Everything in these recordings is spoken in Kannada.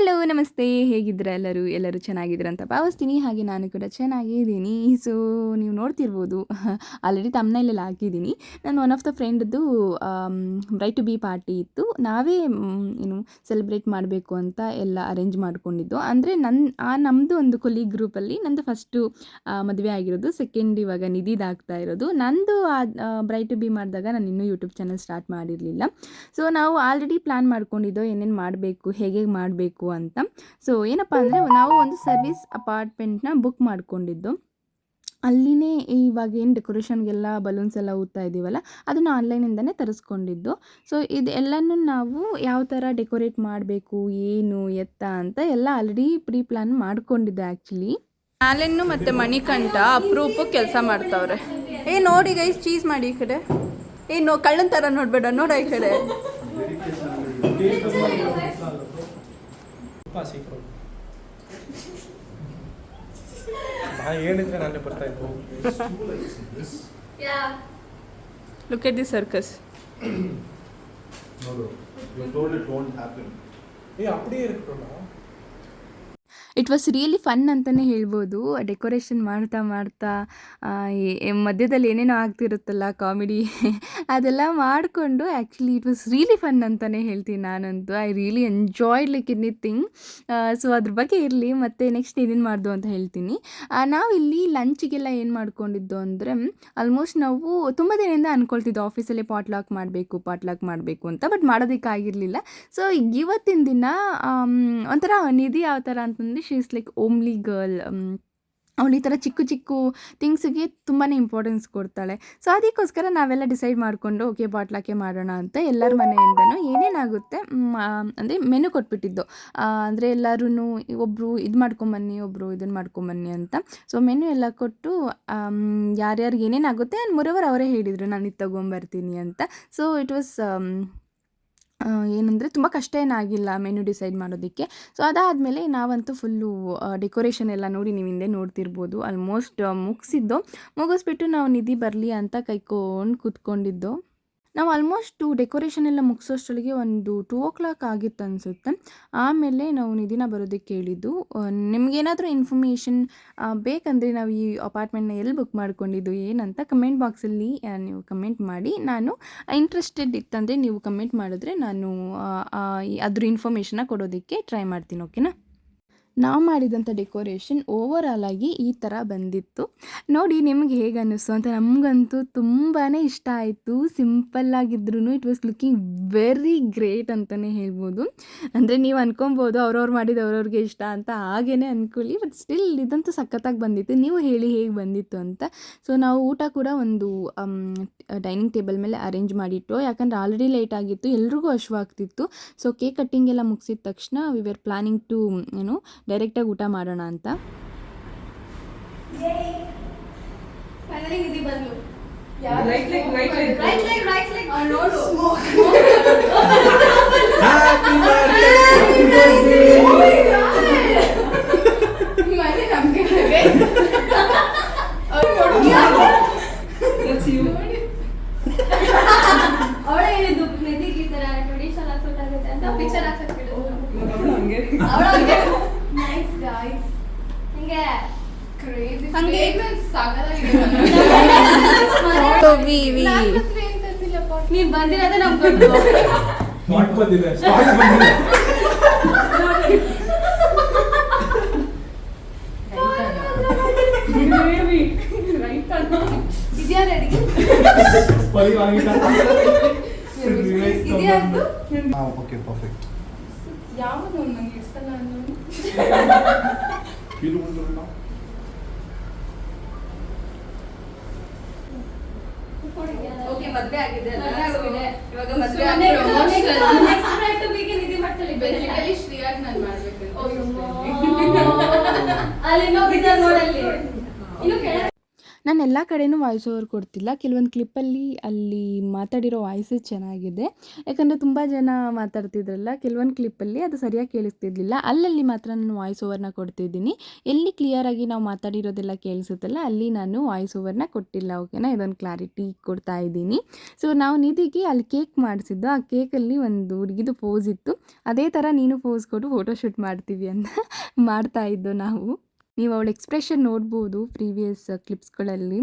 ಹಲೋ ನಮಸ್ತೆ. ಹೇಗಿದ್ರ ಎಲ್ಲರೂ? ಎಲ್ಲರೂ ಚೆನ್ನಾಗಿದ್ದೀರಂತ ಭಾವಿಸ್ತೀನಿ. ಹಾಗೆ ನಾನು ಕೂಡ ಚೆನ್ನಾಗಿದ್ದೀನಿ ಸೊ ನೀವು ನೋಡ್ತಿರ್ಬೋದು ಆಲ್ರೆಡಿ ತಮ್ಮನೇಲೆಲ್ಲ ಹಾಕಿದ್ದೀನಿ. ನಾನು ಒನ್ ಆಫ್ ದ ಫ್ರೆಂಡ್ದು ರೈಟ್ ಟು ಬಿ ಪಾರ್ಟಿ ಇತ್ತು. ನಾವೇ ಏನು ಸೆಲೆಬ್ರೇಟ್ ಮಾಡಬೇಕು ಅಂತ ಎಲ್ಲ ಅರೇಂಜ್ ಮಾಡಿಕೊಂಡಿದ್ದು. ಅಂದರೆ ನನ್ನ ಆ ನಮ್ಮದು ಒಂದು ಕೊಲೀಗ್ ಗ್ರೂಪಲ್ಲಿ ನಂದು ಫಸ್ಟು ಮದುವೆ ಆಗಿರೋದು. ಸೆಕೆಂಡ್ ಇವಾಗ ನಿಧಿದಾಗ್ತಾ ಇರೋದು. ನಂದು ಬ್ರೈಟ್ ಟು ಬಿ ಮಾಡಿದಾಗ ನಾನು ಇನ್ನೂ ಯೂಟ್ಯೂಬ್ ಚಾನಲ್ ಸ್ಟಾರ್ಟ್ ಮಾಡಿರಲಿಲ್ಲ. ಸೊ ನಾವು ಆಲ್ರೆಡಿ ಪ್ಲ್ಯಾನ್ ಮಾಡ್ಕೊಂಡಿದ್ದೋ, ಏನೇನು ಮಾಡಬೇಕು, ಹೇಗೆ ಮಾಡಬೇಕು ಅಂತ. ಸೊ ಏನಪ್ಪ ಅಂದರೆ ನಾವು ಒಂದು ಸರ್ವಿಸ್ ಅಪಾರ್ಟ್ಮೆಂಟ್ನ ಬುಕ್ ಮಾಡಿಕೊಂಡಿದ್ದು. ಅಲ್ಲಿನೇ ಇವಾಗ ಏನು ಡೆಕೋರೇಷನ್ಗೆಲ್ಲ ಬಲೂನ್ಸ್ ಎಲ್ಲ ಊದ್ತಾ ಇದ್ದೀವಲ್ಲ ಅದನ್ನು ಆನ್ಲೈನಿಂದನೇ ತರಿಸ್ಕೊಂಡಿದ್ದು. ಸೊ ಇದೆಲ್ಲನೂ ನಾವು ಯಾವ ಥರ ಡೆಕೋರೇಟ್ ಮಾಡಬೇಕು, ಏನು, ಎತ್ತ ಅಂತ ಎಲ್ಲ ಆಲ್ರೆಡಿ ಪ್ರೀ ಪ್ಲಾನ್ ಮಾಡ್ಕೊಂಡಿದ್ದೆ ಆ್ಯಕ್ಚುಲಿ ಆಲೆನ್ನು ಮತ್ತು ಮಣಿಕಂಠ ಅಪರೂಪ ಕೆಲಸ ಮಾಡ್ತಾವ್ರೆ. ಏ, ನೋಡಿ ಗೈಸ್ ಚೀಸ್ ಮಾಡಿ ಈ ಕಡೆ. ಏನು ಕಳ್ಳನ ಥರ ನೋಡಬೇಡ, ನೋಡ ಈ ಕಡೆ. ತುಪ್ಪ ಸೀಕ್ರು ನಾ ಹೇಳಿದ್ರೆ ನಾನೇ ಬರ್ತಾ ಇದ್ದು. Look at the circus No, no. It was really fun ಅಂತಲೇ ಹೇಳ್ಬೋದು. ಡೆಕೋರೇಷನ್ ಮಾಡ್ತಾ ಮಾಡ್ತಾ ಮಧ್ಯದಲ್ಲಿ ಏನೇನೋ ಆಗ್ತಿರುತ್ತಲ್ಲ ಕಾಮಿಡಿ ಅದೆಲ್ಲ ಮಾಡಿಕೊಂಡು actually it was really fun ಅಂತಲೇ ಹೇಳ್ತೀನಿ ನಾನಂತೂ. I really enjoyed like anything so ಅದ್ರ ಬಗ್ಗೆ ಇರಲಿ, ಮತ್ತು ನೆಕ್ಸ್ಟ್ ಏನೇನು ಮಾಡ್ದು ಅಂತ ಹೇಳ್ತೀನಿ. ನಾವಿಲ್ಲಿ ಲಂಚಿಗೆಲ್ಲ ಏನು ಮಾಡ್ಕೊಂಡಿದ್ದು ಅಂದರೆ ಆಲ್ಮೋಸ್ಟ್ ನಾವು ತುಂಬ ದಿನದಿಂದ ಅಂದ್ಕೊಳ್ತಿದ್ದೋ ಆಫೀಸಲ್ಲೇ ಪಾಟ್ಲಾಕ್ ಮಾಡಬೇಕು ಪಾಟ್ಲಾಕ್ ಮಾಡಬೇಕು ಅಂತ ಬಟ್ ಮಾಡೋದಕ್ಕಾಗಿರಲಿಲ್ಲ. ಸೊ ಇವತ್ತಿನ ದಿನ ಒಂಥರ ನಿಧಿ ಯಾವ ಥರ ಅಂತಂದರೆ she is like homely girl ಅವಳು ಈ ಥರ ಚಿಕ್ಕ ಚಿಕ್ಕ ಥಿಂಗ್ಸಿಗೆ ತುಂಬಾ ಇಂಪಾರ್ಟೆನ್ಸ್ ಕೊಡ್ತಾಳೆ. ಸೊ ಅದಕ್ಕೋಸ್ಕರ ನಾವೆಲ್ಲ ಡಿಸೈಡ್ ಮಾಡಿಕೊಂಡು ಓಕೆ ಬಾಟ್ಲಾಕೆ ಮಾಡೋಣ ಅಂತ ಎಲ್ಲರ ಮನೆಯಿಂದನೂ ಏನೇನಾಗುತ್ತೆ ಅಂದರೆ ಮೆನು ಕೊಟ್ಬಿಟ್ಟಿದ್ದು. ಅಂದರೆ ಎಲ್ಲರೂ ಒಬ್ಬರು ಇದು ಮಾಡ್ಕೊಂಬನ್ನಿ ಒಬ್ಬರು ಇದನ್ನು ಮಾಡ್ಕೊಂಬನ್ನಿ ಅಂತ. ಸೊ ಮೆನು ಎಲ್ಲ ಕೊಟ್ಟು ಯಾರ್ಯಾರಿಗೆ ಏನೇನಾಗುತ್ತೆ ಆ್ಯಂಡ್ ಮೊರವರ್ ಅವರೇ ಹೇಳಿದರು, ನಾನು ಇದು ತೊಗೊಂಬರ್ತೀನಿ ಅಂತ. ಸೊ ಇಟ್ ವಾಸ್ ಏನಂದರೆ ತುಂಬ ಕಷ್ಟ ಏನಾಗಿಲ್ಲ ಮೆನು ಡಿಸೈಡ್ ಮಾಡೋದಕ್ಕೆ. ಸೊ ಅದಾದಮೇಲೆ ನಾವಂತೂ ಫುಲ್ಲು ಡೆಕೋರೇಷನ್ ಎಲ್ಲ ನೋಡಿ ನೀವು ಹಿಂದೆ ನೋಡ್ತಿರ್ಬೋದು. ಆಲ್ಮೋಸ್ಟ್ ಮುಗಿಸಿದ್ದು. ಮುಗಿಸ್ಬಿಟ್ಟು ನಾವು ನಿಧಿ ಬರಲಿ ಅಂತ ಕೈಕೊಂಡು ಕೂತ್ಕೊಂಡಿದ್ದು. ನಾವು ಆಲ್ಮೋಸ್ಟು ಡೆಕೋರೇಷನ್ ಎಲ್ಲ ಮುಗಿಸೋಷ್ಟರೊಳಗೆ ಒಂದು ಟೂ ಓ ಕ್ಲಾಕ್ ಆಗಿತ್ತು ಅನಿಸುತ್ತೆ. ಆಮೇಲೆ ನಾವು ನಿಧಿನ ಬರೋದಕ್ಕೆ ಹೇಳಿದ್ದು ನಿಮಗೇನಾದರೂ ಇನ್ಫಾರ್ಮೇಷನ್ ಬೇಕಂದರೆ ನಾವು ಈ ಅಪಾರ್ಟ್ಮೆಂಟ್ನ ಎಲ್ಲಿ ಬುಕ್ ಮಾಡ್ಕೊಂಡಿದ್ದು, ಏನಂತ ಕಮೆಂಟ್ ಬಾಕ್ಸಲ್ಲಿ ನೀವು ಕಮೆಂಟ್ ಮಾಡಿ. ನಾನು ಇಂಟ್ರೆಸ್ಟೆಡ್ ಇತ್ತಂದರೆ ನೀವು ಕಮೆಂಟ್ ಮಾಡಿದ್ರೆ ನಾನು ಅದ್ರ ಇನ್ಫಾರ್ಮೇಷನ್ನ ಕೊಡೋದಕ್ಕೆ ಟ್ರೈ ಮಾಡ್ತೀನಿ ಓಕೆನಾ ನಾವು ಮಾಡಿದಂಥ ಡೆಕೋರೇಷನ್ ಓವರ್ ಆಗಿ ಈ ಥರ ಬಂದಿತ್ತು. ನೋಡಿ ನಿಮ್ಗೆ ಹೇಗೆ ಅನ್ನಿಸ್ತು ಅಂತ ನಮಗಂತೂ ತುಂಬಾ ಇಷ್ಟ ಆಯಿತು. ಸಿಂಪಲ್ಲಾಗಿದ್ರೂ it was looking very great ಅಂತಲೇ ಹೇಳ್ಬೋದು. ಅಂದರೆ ನೀವು ಅನ್ಕೊಬೋದು ಅವ್ರವ್ರು ಮಾಡಿದ ಅವ್ರವ್ರಿಗೆ ಇಷ್ಟ ಅಂತ ಹಾಗೇ ಅಂದ್ಕೊಳ್ಳಿ ಬಟ್ ಸ್ಟಿಲ್ ಇದಂತೂ ಸಖತ್ತಾಗಿ ಬಂದಿತ್ತು. ನೀವು ಹೇಳಿ ಹೇಗೆ ಬಂದಿತ್ತು ಅಂತ. ಸೊ ನಾವು ಊಟ ಕೂಡ ಒಂದು ಡೈನಿಂಗ್ ಟೇಬಲ್ ಮೇಲೆ ಅರೇಂಜ್ ಮಾಡಿಟ್ಟು, ಯಾಕಂದರೆ ಆಲ್ರೆಡಿ ಲೇಟ್ ಆಗಿತ್ತು, ಎಲ್ರಿಗೂ ಹಶ್ವಾಗ್ತಿತ್ತು ಸೊ ಕೇಕ್ ಕಟ್ಟಿಂಗ್ ಎಲ್ಲ ಮುಗಿಸಿದ ತಕ್ಷಣ ವಿ ವೇರ್ ಪ್ಲಾನಿಂಗ್ ಟು ಏನು ಡೈರೆಕ್ಟಾಗಿ ಊಟ ಮಾಡೋಣ ಅಂತ. ಬಂದು right right right right right right crazy ಹಂಗೆ. ನೀನ್ ಬಂದಿರೋದೇ ನಮ್ಗೆ ಗೊತ್ತು ಸ್ಪಾಟ್ ಬಂದಿದೆ ಸ್ಪಾಟ್ ಬಂದಿದೆ Baby. Right ಅಣ್ಣ. ಇದ್ಯಾ ರೆಡಿ ಪರಿ ಆಗಿಲ್ಲ ಇದ್ಯಾರ್ದು Ah, okay, perfect. ಯಾವ್ದು ಅವ್ನು ನಂಗೆ ಇಷ್ಟಲ್ಲ ಅನ್ನೋದು? Feel good ಓಕೆ ಮದುವೆ ಆಗಿದೆ. ಇವಾಗ ಮದುವೆ ನಾನು ಶ್ರೇಯಾಗ್. ಅಷ್ಟೇ. ಅಲ್ಲಿ ಇನ್ನೊಬ್ರು ನೋಡಲ್ಲಿ ಇನ್ನು ಕೆಳ ನಾನು ಎಲ್ಲ ಕಡೆಯೂ ವಾಯ್ಸ್ ಓವರ್ ಕೊಡ್ತಿಲ್ಲ. ಕೆಲವೊಂದು ಕ್ಲಿಪ್ಪಲ್ಲಿ ಅಲ್ಲಿ ಮಾತಾಡಿರೋ ವಾಯ್ಸೇ ಚೆನ್ನಾಗಿದೆ. ಯಾಕಂದರೆ ತುಂಬ ಜನ ಮಾತಾಡ್ತಿದ್ರಲ್ಲ, ಕೆಲವೊಂದು ಕ್ಲಿಪ್ಪಲ್ಲಿ ಅದು ಸರಿಯಾಗಿ ಕೇಳಿಸ್ತಿರ್ಲಿಲ್ಲ. ಅಲ್ಲಲ್ಲಿ ಮಾತ್ರ ನಾನು ವಾಯ್ಸ್ ಓವರ್ನ ಕೊಡ್ತಿದ್ದೀನಿ. ಎಲ್ಲಿ ಕ್ಲಿಯರಾಗಿ ನಾವು ಮಾತಾಡಿರೋದೆಲ್ಲ ಕೇಳಿಸುತ್ತಲ್ಲ, ಅಲ್ಲಿ ನಾನು ವಾಯ್ಸ್ ಓವರ್ನ ಕೊಟ್ಟಿಲ್ಲ. ಓಕೆನಾ ಇದೊಂದು ಕ್ಲಾರಿಟಿ ಕೊಡ್ತಾ ಇದ್ದೀನಿ. ಸೊ ನಾವು ನಿಧಿಗೆ ಅಲ್ಲಿ ಕೇಕ್ ಮಾಡಿಸಿದ್ದು. ಆ ಕೇಕಲ್ಲಿ ಒಂದು ಹುಡುಗಿದು ಪೋಸ್ ಇತ್ತು. ಅದೇ ಥರ ನೀನು ಪೋಸ್ ಕೊಟ್ಟು ಫೋಟೋಶೂಟ್ ಮಾಡ್ತೀವಿ ಅಂತ ಮಾಡ್ತಾ ಇದ್ದು ನಾವು. ನೀವು ಅವಳ ಎಕ್ಸ್ಪ್ರೆಷನ್ ನೋಡ್ಬೋದು ಪ್ರೀವಿಯಸ್ ಕ್ಲಿಪ್ಸ್ಗಳಲ್ಲಿ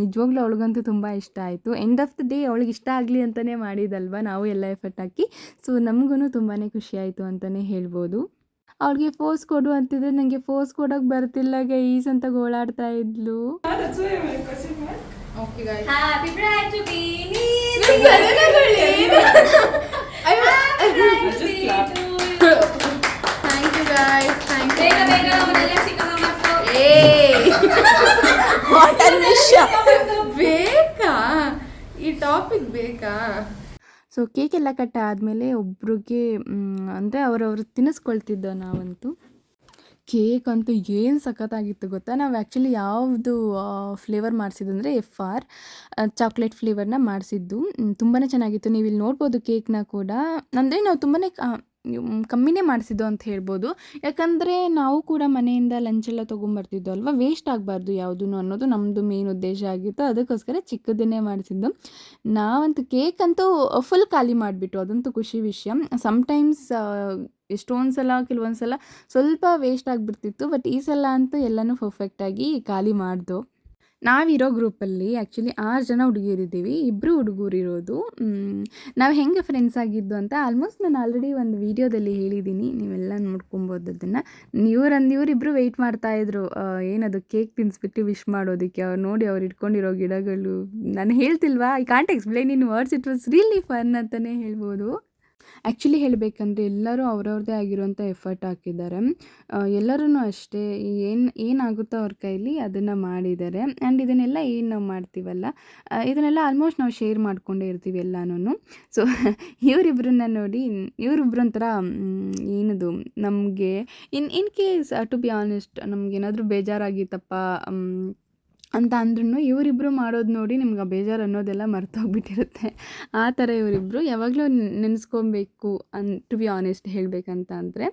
ನಿಜವಾಗ್ಲೂ ಅವಳಿಗಂತೂ ತುಂಬ ಇಷ್ಟ ಆಯಿತು. ಎಂಡ್ ಆಫ್ ದ ಡೇ ಅವಳಿಗೆ ಇಷ್ಟ ಆಗಲಿ ಅಂತಲೇ ಮಾಡಿದಲ್ವ ನಾವು ಎಲ್ಲ ಎಫರ್ಟ್ ಹಾಕಿ. ಸೊ ನಮಗೂ ತುಂಬಾ ಖುಷಿ ಆಯಿತು ಅಂತಲೇ ಹೇಳ್ಬೋದು. ಅವಳಿಗೆ ಫೋರ್ಸ್ ಕೊಡು ಅಂತಿದ್ರೆ ನನಗೆ ಫೋರ್ಸ್ ಕೊಡೋಕೆ ಬರ್ತಿಲ್ಲ ಗೈಸ್ ಅಂತ ಗೋಳಾಡ್ತಾ ಇದ್ಲು. ಬೇಕಾ? ಈ ಟಾಪಿಕ್ ಬೇಕಾ? ಸೊ ಕೇಕ್ ಎಲ್ಲ ಕಟ್ ಆದಮೇಲೆ ಒಬ್ರಿಗೆ ಅಂದರೆ ಅವರವರು ತಿನ್ನಿಸ್ಕೊಳ್ತಿದ್ದ ನಾವಂತೂ. ಕೇಕ್ ಅಂತೂ ಏನು ಸಖತ್ತಾಗಿತ್ತು ಗೊತ್ತಾ? ನಾವು ಆ್ಯಕ್ಚುಲಿ ಯಾವುದು ಫ್ಲೇವರ್ ಮಾಡಿಸಿದ್ದು ಅಂದರೆ ಎಫ್ ಆರ್ ಚಾಕ್ಲೇಟ್ ಫ್ಲೇವರ್ನ ಮಾಡಿಸಿದ್ದು. ತುಂಬಾ ಚೆನ್ನಾಗಿತ್ತು. ನೀವು ಇಲ್ಲಿ ನೋಡ್ಬೋದು ಕೇಕ್ನ ಕೂಡ. ಅಂದರೆ ನಾವು ತುಂಬಾ ಕಮ್ಮಿನೇ ಮಾಡಿಸಿದ್ದು ಅಂತ ಹೇಳ್ಬೋದು. ಯಾಕಂದರೆ ನಾವು ಕೂಡ ಮನೆಯಿಂದ ಲಂಚ್ ಎಲ್ಲ ತೊಗೊಂಬರ್ತಿದ್ದು ಅಲ್ವಾ? ವೇಸ್ಟ್ ಆಗಬಾರ್ದು ಯಾವುದೂ ಅನ್ನೋದು ನಮ್ಮದು ಮೇನ್ ಉದ್ದೇಶ ಆಗಿತ್ತು. ಅದಕ್ಕೋಸ್ಕರ ಚಿಕ್ಕದನ್ನೇ ಮಾಡಿಸಿದ್ದು. ನಾವಂತೂ ಕೇಕ್ ಅಂತೂ ಫುಲ್ ಖಾಲಿ ಮಾಡಿಬಿಟ್ಟು ಅದಂತೂ ಖುಷಿ ವಿಷಯ. ಸಮ್ಟೈಮ್ಸ್ ಎಷ್ಟೊಂದು ಸಲ, ಕೆಲವೊಂದು ಸಲ ಸ್ವಲ್ಪ ವೇಸ್ಟ್ ಆಗಿಬಿಡ್ತಿತ್ತು. ಬಟ್ ಈ ಸಲ ಅಂತೂ ಎಲ್ಲನೂ ಪರ್ಫೆಕ್ಟಾಗಿ ಖಾಲಿ ಮಾಡ್ದು. ನಾವಿರೋ ಗ್ರೂಪಲ್ಲಿ ಆ್ಯಕ್ಚುಲಿ ಆರು ಜನ ಹುಡುಗಿಯರಿದ್ದೀವಿ ಇಬ್ಬರು ಹುಡುಗರು ಇರೋದು ನಾವು ಹೆಂಗೆ ಫ್ರೆಂಡ್ಸ್ ಆಗಿದ್ದು ಅಂತ ಆಲ್ಮೋಸ್ಟ್ ನಾನು ಆಲ್ರೆಡಿ ಒಂದು ವೀಡಿಯೋದಲ್ಲಿ ಹೇಳಿದ್ದೀನಿ ನೀವೆಲ್ಲ ನೋಡ್ಕೊಬೋದು ಅದನ್ನು ಇವರಂದು ಇವರಿಬ್ಬರು ವೆಯ್ಟ್ ಮಾಡ್ತಾಯಿದ್ರು ಏನದು ಕೇಕ್ ತಿನ್ಸ್ಬಿಟ್ಟು ವಿಶ್ ಮಾಡೋದಕ್ಕೆ, ಅವ್ರು ನೋಡಿ ಅವ್ರು ಇಟ್ಕೊಂಡಿರೋ ಗಿಡಗಳು. ನಾನು ಹೇಳ್ತಿಲ್ವಾ I can't explain in words it was really fun ಅಂತಲೇ ಹೇಳ್ಬೋದು. ಆ್ಯಕ್ಚುಲಿ ಹೇಳಬೇಕಂದ್ರೆ ಎಲ್ಲರೂ ಅವ್ರವ್ರದ್ದೇ ಆಗಿರುವಂಥ ಎಫರ್ಟ್ ಹಾಕಿದ್ದಾರೆ. ಎಲ್ಲರೂ ಅಷ್ಟೇ, ಏನು, ಏನಾಗುತ್ತೋ ಅವ್ರ ಕೈಲಿ ಅದನ್ನು ಮಾಡಿದ್ದಾರೆ. ಆ್ಯಂಡ್ ಇದನ್ನೆಲ್ಲ ಏನು ನಾವು ಮಾಡ್ತೀವಲ್ಲ ಇದನ್ನೆಲ್ಲ ಆಲ್ಮೋಸ್ಟ್ ನಾವು ಶೇರ್ ಮಾಡಿಕೊಂಡೇ ಇರ್ತೀವಿ ಎಲ್ಲನೂ ಸೊ ಇವರಿಬ್ಬರನ್ನ ನೋಡಿ ಇವರಿಬ್ಬರು ಒಂಥರ ಏನದು, ನಮಗೆ in in case to be honest ನಮಗೇನಾದರೂ ಬೇಜಾರಾಗಿತ್ತಪ್ಪ ಅಂತ ಅಂದ್ರೂ ಇವರಿಬ್ಬರು ಮಾಡೋದು ನೋಡಿ ನಿಮ್ಗೆ ಬೇಜಾರು ಅನ್ನೋದೆಲ್ಲ ಮರ್ತೋಗ್ಬಿಟ್ಟಿರುತ್ತೆ. ಆ ಥರ ಇವರಿಬ್ಬರು ಯಾವಾಗಲೂ ನೆನೆಸ್ಕೊಬೇಕು ಅನ್ ಟು ಬಿ ಆನೆಸ್ಟ್ ಹೇಳಬೇಕಂತ ಅಂದರೆ.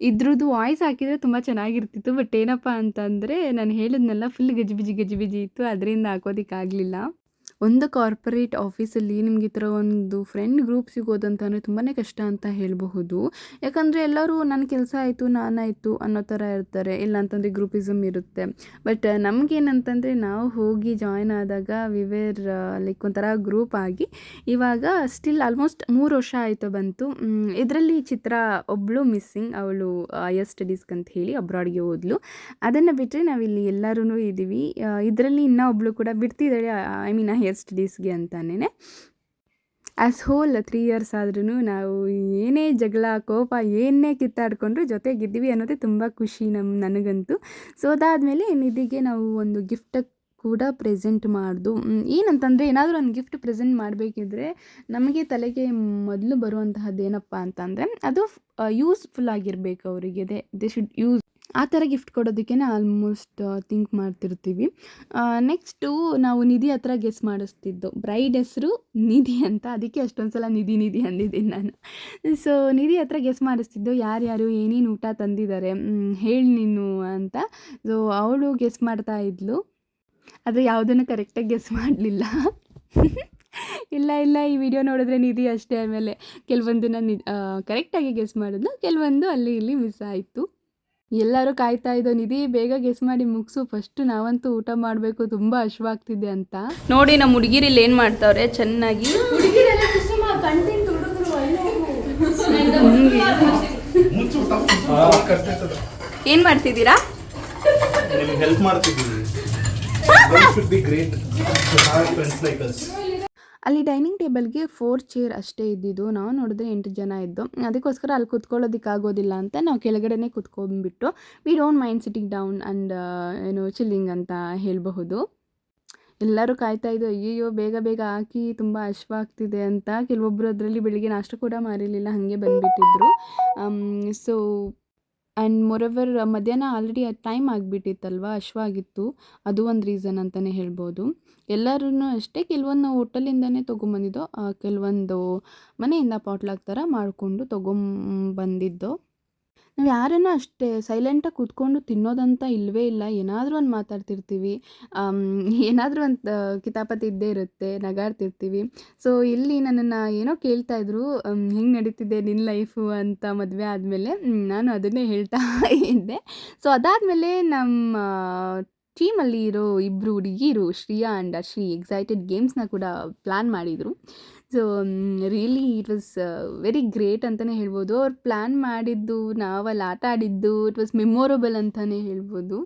ಇದ್ರದ್ದು ವಾಯ್ಸ್ ಹಾಕಿದರೆ ತುಂಬ ಚೆನ್ನಾಗಿರ್ತಿತ್ತು ಬಟ್ ಏನಪ್ಪ ಅಂತಂದರೆ ನಾನು ಹೇಳಿದ್ನೆಲ್ಲ ಫುಲ್ ಗಜಿಬಿಜಿ ಗಜಿಬಿಜಿ ಇತ್ತು, ಅದರಿಂದ ಹಾಕೋದಕ್ಕಾಗಲಿಲ್ಲ. ಒಂದು ಕಾರ್ಪೊರೇಟ್ ಆಫೀಸಲ್ಲಿ ನಿಮ್ಗೆ ಈ ಥರ ಒಂದು ಫ್ರೆಂಡ್ ಗ್ರೂಪ್ ಸಿಗೋದಂತಂದರೆ ತುಂಬಾ ಕಷ್ಟ ಅಂತ ಹೇಳಬಹುದು. ಯಾಕಂದರೆ ಎಲ್ಲರೂ ನನ್ನ ಕೆಲಸ ಆಯಿತು, ನಾನಾಯಿತು ಅನ್ನೋ ಥರ ಇರ್ತಾರೆ. ಇಲ್ಲ ಅಂತಂದರೆ ಗ್ರೂಪಿಸಮ್ ಇರುತ್ತೆ. ಬಟ್ ನಮಗೇನಂತಂದರೆ ನಾವು ಹೋಗಿ ಜಾಯ್ನ್ ಆದಾಗ ವಿವೇರ್ ಲೈಕ್ ಒಂಥರ ಗ್ರೂಪ್ ಆಗಿ ಇವಾಗ ಸ್ಟಿಲ್ ಆಲ್ಮೋಸ್ಟ್ ಮೂರು ವರ್ಷ ಆಯಿತು ಬಂತು. ಇದರಲ್ಲಿ ಚಿತ್ರ ಒಬ್ಬಳು ಮಿಸ್ಸಿಂಗ್ ಅವಳು ಹೈಯರ್ ಸ್ಟಡೀಸ್ಗೆ ಅಂತ ಹೇಳಿ ಅಬ್ರಾಡ್ಗೆ ಹೋದ್ಲು. ಅದನ್ನು ಬಿಟ್ಟರೆ ನಾವಿಲ್ಲಿ ಎಲ್ಲರೂ ಇದ್ದೀವಿ ಇದರಲ್ಲಿ ಇನ್ನೂ ಒಬ್ಬಳು ಕೂಡ ಬಿಡ್ತಿದ್ದಾಳೆ. ಐ ಮೀನ್ ಹೈಯರ್ ಸ್ಟಡೀಸ್ಗೆ ಅಂತಾನೆ ಆ್ಯಸ್ ಹೋಲ್ ತ್ರೀ ಇಯರ್ಸ್ ಆದ್ರೂ ನಾವು ಏನೇ ಜಗಳ, ಕೋಪ, ಏನೇ ಕಿತ್ತಾಡ್ಕೊಂಡ್ರು ಜೊತೆಗಿದ್ದೀವಿ ಅನ್ನೋದೇ ತುಂಬ ಖುಷಿ ನಮ್ಮ ನನಗಂತೂ. ಸೊ ಅದಾದಮೇಲೆ ನಿಧಿಗೆ ನಾವು ಒಂದು ಗಿಫ್ಟ್ ಕೂಡ ಪ್ರೆಸೆಂಟ್ ಮಾಡ್ದು. ಏನಂತಂದರೆ ಏನಾದರೂ ಒಂದು ಗಿಫ್ಟ್ ಪ್ರೆಸೆಂಟ್ ಮಾಡಬೇಕಿದ್ರೆ ನಮಗೆ ತಲೆಗೆ ಮೊದಲು ಬರುವಂತಹದ್ದು ಏನಪ್ಪ ಅಂತಂದರೆ ಅದು ಯೂಸ್ಫುಲ್ ಆಗಿರಬೇಕು ಅವರಿಗೆ. ದೇ ದೇ ಶುಡ್ ಯೂಸ್ ಆ ಥರ ಗಿಫ್ಟ್ ಕೊಡೋದಕ್ಕೆ ಆಲ್ಮೋಸ್ಟ್ ಥಿಂಕ್ ಮಾಡ್ತಿರ್ತೀವಿ. ನೆಕ್ಸ್ಟು ನಾವು ನಿಧಿ ಹತ್ರ ಗೆಸ್ ಮಾಡಿಸ್ತಿದ್ದು. ಬ್ರೈಡ್ ಹೆಸರು ನಿಧಿ ಅಂತ. ಅದಕ್ಕೆ ಅಷ್ಟೊಂದು ಸಲ ನಿಧಿ ನಿಧಿ ಅಂದಿದ್ದೀನಿ ನಾನು. ಸೊ, ನಿಧಿ ಹತ್ರ ಗೆಸ್ ಮಾಡಿಸ್ತಿದ್ದು ಯಾರ್ಯಾರು, ಏನೇನು ಊಟ ತಂದಿದ್ದಾರೆ ಹೇಳಿ ನೀನು ಅಂತ. ಸೊ, ಅವಳು ಗೆಸ್ ಮಾಡ್ತಾ ಇದ್ಲು. ಆದರೆ ಯಾವುದನ್ನು ಕರೆಕ್ಟಾಗಿ ಗೆಸ್ ಮಾಡಲಿಲ್ಲ. ಇಲ್ಲ ಇಲ್ಲ, ಈ ವಿಡಿಯೋ ನೋಡಿದ್ರೆ ನಿಧಿ ಅಷ್ಟೇ ಆಮೇಲೆ. ಕೆಲವೊಂದನ್ನು ನಿ ಕರೆಕ್ಟಾಗಿ ಗೆಸ್ ಮಾಡಿದ್ಲು. ಕೆಲವೊಂದು ಅಲ್ಲಿ, ಇಲ್ಲಿ ಮಿಸ್ ಆಯಿತು. ಎಲ್ಲರೂ ಕಾಯ್ತಾ ಇದ್ದೋ ನಿಧಿ ಬೇಗ ಗೆಸ್ ಮಾಡಿ ಮುಗಿಸು. ಫಸ್ಟ್ ನಾವಂತೂ ಊಟ ಮಾಡಬೇಕು ತುಂಬ ಹಶ್ವಾಗ್ತಿದೆ ಅಂತ. ನೋಡಿ ನಮ್ಮ ಹುಡುಗಿರಿಲ್ಲಿ ಏನು ಮಾಡ್ತಾವ್ರೆ? ಚೆನ್ನಾಗಿ ಏನ್ ಕುಸುಮ ಕಂಟೆಂಟ್ ಹುಡುಗರು ಮುಂಚೆ ಕರ್ತೈತದ ಏನು ಮಾಡ್ತಿದ್ದೀರಾ? ನಿಮ್ಗೆ ಹೆಲ್ಪ್ ಮಾಡ್ತಿದ್ದೀವಿ ಅಲ್ಲಿ ಡೈನಿಂಗ್ ಟೇಬಲ್ಗೆ ಫೋರ್ ಚೇರ್ ಅಷ್ಟೇ ಇದ್ದಿದ್ದು. ನಾವು ನೋಡಿದ್ರೆ ಎಂಟು ಜನ ಇದ್ದು, ಅದಕ್ಕೋಸ್ಕರ ಅಲ್ಲಿ ಕುತ್ಕೊಳ್ಳೋದಕ್ಕಾಗೋದಿಲ್ಲ ಅಂತ ನಾವು ಕೆಳಗಡೆನೇ ಕುತ್ಕೊಂಡ್ಬಿಟ್ಟು we don't mind sitting down and ಏನು ಚಿಲ್ಲಿಂಗ್ ಅಂತ ಹೇಳಬಹುದು. ಎಲ್ಲರೂ ಕಾಯ್ತಾ ಇದ್ದು ಅಯ್ಯಯ್ಯೋ, ಬೇಗ ಬೇಗ ಹಾಕಿ, ತುಂಬ ಅಶ್ವಾಗ್ತಿದೆ ಅಂತ. ಕೆಲವೊಬ್ಬರು ಅದರಲ್ಲಿ ಬೆಳಿಗ್ಗೆ ನಾಷ್ಟ ಕೂಡ ಮಾಡಿರಲಿಲ್ಲ, ಹಾಗೆ ಬಂದುಬಿಟ್ಟಿದ್ರು. ಸೊ ಆ್ಯಂಡ್ ಮೊರವರ್ ಮಧ್ಯಾಹ್ನ ಆಲ್ರೆಡಿ ಟೈಮ್ ಆಗಿಬಿಟ್ಟಿತ್ತಲ್ವ? ಹಶ್ವಾಗಿತ್ತು ಅದು ಒಂದು ರೀಸನ್ ಅಂತಲೇ ಹೇಳ್ಬೋದು. ಎಲ್ಲರೂ ಅಷ್ಟೇ ಕೆಲವೊಂದು ಹೋಟೆಲಿಂದನೇ ತೊಗೊಂಬಂದಿದ್ದೋ ಕೆಲವೊಂದು ಮನೆಯಿಂದ ಪಾಟ್ಲಾಕ್ ಥರ ಮಾಡಿಕೊಂಡು ತೊಗೊಂಬಂದಿದ್ದೋ ನಾವು ಯಾರನ್ನು ಅಷ್ಟೇ ಸೈಲೆಂಟಾಗಿ ಕೂತ್ಕೊಂಡು ತಿನ್ನೋದಂತ ಇಲ್ಲವೇ ಇಲ್ಲ. ಏನಾದರೂ ಒಂದು ಮಾತಾಡ್ತಿರ್ತೀವಿ. ಏನಾದರೂ ಒಂದು ಕಿತಾಪತಿ ಇದ್ದೇ ಇರುತ್ತೆ, ನಗಾಡ್ತಿರ್ತೀವಿ. ಸೊ ಇಲ್ಲಿ ನನ್ನನ್ನು ಏನೋ ಕೇಳ್ತಾ ಇದ್ರು ಹೆಂಗೆ ನಡೀತಿದೆ ನಿನ್ನ ಲೈಫು ಅಂತ ಮದುವೆ ಆದಮೇಲೆ ನಾನು ಅದನ್ನೇ ಹೇಳ್ತಾ ಇದ್ದೆ. ಸೊ ಅದಾದಮೇಲೆ ನಮ್ಮ ಟೀಮಲ್ಲಿ ಇರೋ ಇಬ್ಬರು ಹುಡುಗಿರು, ಶ್ರೀಯಾ ಆ್ಯಂಡ್ ಶ್ರೀ ಎಕ್ಸೈಟೆಡ್ ಗೇಮ್ಸ್ನ ಕೂಡ ಪ್ಲ್ಯಾನ್ ಮಾಡಿದರು. So really it was very great ಅಂತಲೇ ಹೇಳ್ಬೋದು. ಅವ್ರು ಪ್ಲ್ಯಾನ್ ಮಾಡಿದ್ದು, ನಾವಲ್ಲಿ ಆಟ ಆಡಿದ್ದು ಇಟ್ ವಾಸ್ ಮೆಮೊರಬಲ್ ಅಂತಲೇ ಹೇಳ್ಬೋದು.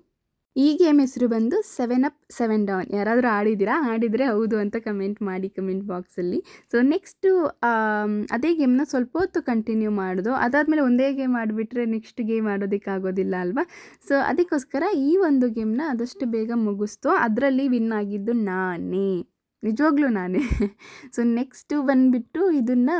ಈ ಗೇಮ್ ಹೆಸರು ಬಂದು ಸೆವೆನ್ ಅಪ್ ಸೆವೆನ್ ಡೌನ್ ಯಾರಾದರೂ ಆಡಿದ್ದೀರಾ? ಆಡಿದರೆ ಹೌದು ಅಂತ ಕಮೆಂಟ್ ಮಾಡಿ ಕಮೆಂಟ್ ಬಾಕ್ಸಲ್ಲಿ ಸೊ ನೆಕ್ಸ್ಟು ಅದೇ ಗೇಮ್ನ ಸ್ವಲ್ಪ ಹೊತ್ತು ಕಂಟಿನ್ಯೂ ಮಾಡೋದು. ಅದಾದಮೇಲೆ ಒಂದೇ ಗೇಮ್ ಆಡಿಬಿಟ್ರೆ ನೆಕ್ಸ್ಟ್ ಗೇಮ್ ಆಡೋದಕ್ಕಾಗೋದಿಲ್ಲ ಅಲ್ವಾ? ಸೊ ಅದಕ್ಕೋಸ್ಕರ ಈ ಒಂದು ಗೇಮ್ನ ಆದಷ್ಟು ಬೇಗ ಮುಗಿಸ್ತು. ಅದರಲ್ಲಿ ವಿನ್ ಆಗಿದ್ದು ನಾನೇ. ನಿಜವಾಗ್ಲೂ ನಾನೇ. ಸೊ ನೆಕ್ಸ್ಟು ಬಂದುಬಿಟ್ಟು ಇದನ್ನು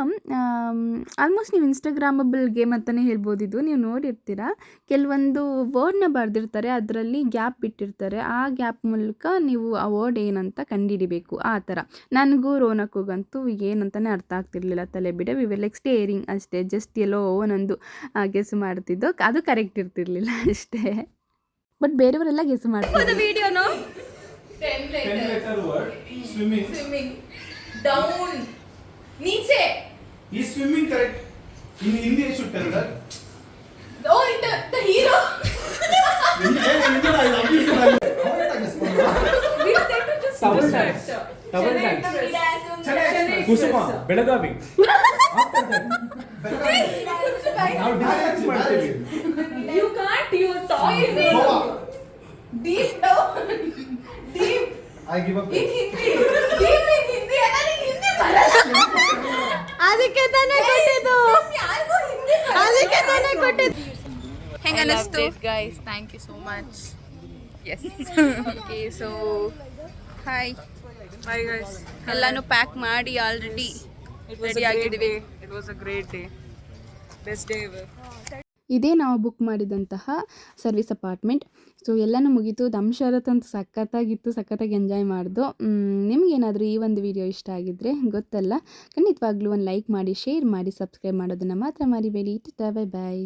ಆಲ್ಮೋಸ್ಟ್ ನೀವು ಇನ್ಸ್ಟಾಗ್ರಾಮಬಲ್ ಗೇಮ್ ಅಂತಲೇ ಹೇಳ್ಬೋದು ಇದು ನೀವು ನೋಡಿರ್ತೀರ? ಕೆಲವೊಂದು ವರ್ಡ್ನ ಬರೆದಿರ್ತಾರೆ, ಅದರಲ್ಲಿ ಗ್ಯಾಪ್ ಬಿಟ್ಟಿರ್ತಾರೆ. ಆ ಗ್ಯಾಪ್ ಮೂಲಕ ನೀವು ಆ ವರ್ಡ್ ಏನಂತ ಕಂಡುಹಿಡಿಬೇಕು ಆ ಥರ. ನನಗೂ ರೋನಕ್ಕೂಗಂತೂ ಏನಂತಲೇ ಅರ್ಥ ಆಗ್ತಿರ್ಲಿಲ್ಲ ತಲೆ ಬಿಡ. ವಿ ವಿಲ್ ಎಕ್ಸ್ಟೇರಿಂಗ್ ಅಷ್ಟೇ. ಜಸ್ಟ್ ಎಲ್ಲೋ ಒಂದೊಂದು ಗೆಸ್ ಮಾಡ್ತಿದ್ದು. ಅದು ಕರೆಕ್ಟ್ ಇರ್ತಿರ್ಲಿಲ್ಲ ಅಷ್ಟೇ. ಬಟ್ ಬೇರೆಯವರೆಲ್ಲ ಗೆಸ್ ಮಾಡ್ತಾರೆ ವಿಡಿಯೋನು ten letter word swimming swimming down ನೀಚೆ ಈ swimming correct in Hindi should tell that oh it the hero double dance double dance Kusuma Belagavi ನಾವು ಡಿಫ್ರೆನ್ಸ್ ಮಾಡ್ತೀವಿ you can't you toy deep down deep I give up ಅದಕ್ಕೆ ತಾನೇ ಕೊಟ್ಟಿದ್ದು. ಅದಕ್ಕೆ ತಾನೇ ಕೊಟ್ಟಿದ್ದು. ಹೆಂಗ ಅನಿಸ್ತು? Guys thank you so much yes okay so hi hi guys ಎಲ್ಲಾನು ಪ್ಯಾಕ್ ಮಾಡಿ ಆಲ್ರೆಡಿ ರೆಡಿ ಆಗಿದ್ವಿ ಆಗಿದ್ದೀವಿ. It was a great day. Best day ever. ಇದೇ ನಾವು ಬುಕ್ ಮಾಡಿದಂತಹ ಸರ್ವಿಸ್ ಅಪಾರ್ಟ್ಮೆಂಟ್ ಸೊ ಎಲ್ಲನೂ ಮುಗೀತು. ದಮ್ ಶರತ್ ಅಂತ ಸಖತ್ತಾಗಿತ್ತು, ಸಖತ್ತಾಗಿ ಎಂಜಾಯ್ ಮಾಡ್ದು. ನಿಮಗೇನಾದರೂ ಈ ಒಂದು ವಿಡಿಯೋ ಇಷ್ಟ ಆಗಿದ್ದರೆ ಗೊತ್ತಲ್ಲ, ಖಂಡಿತವಾಗ್ಲೂ ಒಂದು ಲೈಕ್ ಮಾಡಿ ಶೇರ್ ಮಾಡಿ ಸಬ್ಸ್ಕ್ರೈಬ್ ಮಾಡೋದನ್ನು ಮಾತ್ರ ಮರಿಬೇಡಿ. Tata bye bye